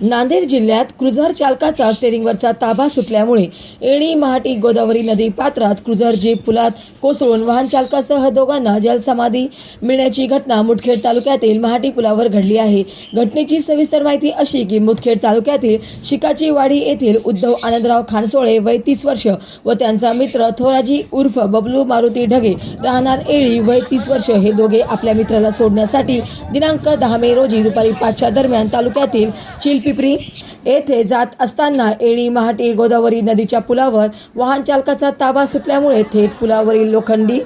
नांदेड जिल्ह्यात क्रुझर चालकाचा स्टेरिंगवरचा ताबा सुटल्यामुळे एणी महाटी गोदावरी नदी पात्रात क्रुझर जीप पुलात कोसळून वाहन चालकासह दोघांना जलसमाधी मिळण्याची घटना मुदखेड तालुक्यातील महाटी पुलावर घडली आहे. घटनेची सविस्तर माहिती अशी की मुदखेड तालुक्यातील शिकाची वाडी येथील उद्धव आनंदराव खानसोळे वय तीस वर्ष व त्यांचा मित्र थोराजी उर्फ बबलू मारुती ढगे राहणार एळी वय तीस वर्ष हे दोघे आपल्या मित्राला सोडण्यासाठी दिनांक दहा मे रोजी दुपारी पाचच्या दरम्यान तालुक्यातील चिल पिंपरी येथे जात असताना एळी महाटी गोदावरी नदीच्या पुलावर वाहन चालकाचा ताबा सुटल्यामुळे थेट पुलावरील लोखंडी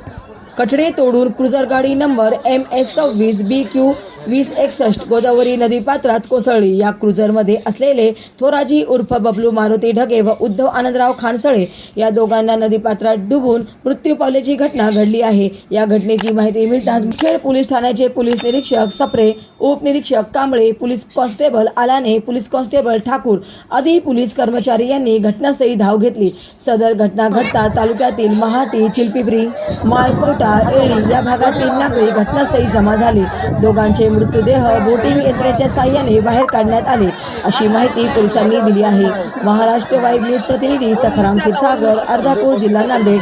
कठडे तोडून क्रुझर गाडी नंबर एम एस सव्वीस बी क्यू वीस एकसष्ट गोदावरी नदी पात्रात कोसळली. या क्रुझरमध्ये असलेले थोराजी उर्फ बबलू मारुती ढगे व उद्धव आनंदराव खानसळे या दोघांना नदीपात्रात डुबून मृत्यू पावल्याची घटना घडली आहे. या घटनेची माहिती मिळताच खेड पोलीस ठाण्याचे पोलीस निरीक्षक सप्रे उपनिरीक्षक Kamble police constable Alane police constable Thakur आदी पोलीस कर्मचारी यांनी घटनास्थळी धाव घेतली. सदर घटना घडता तालुक्यातील महाटी चिलपिपरी माळकोटा एळी या भागातील नागरिक घटनास्थळी जमा झाले. दोघांचे मृतदेह बोटिंग यंत्रेच्या साह्याने बाहेर काढण्यात आले अशी माहिती पोलिसांनी दिली आहे. महाराष्ट्र वाईब न्यूज प्रतिनिधी सखाराम क्षीरसागर अर्धापूर जिल्हा नांदेड.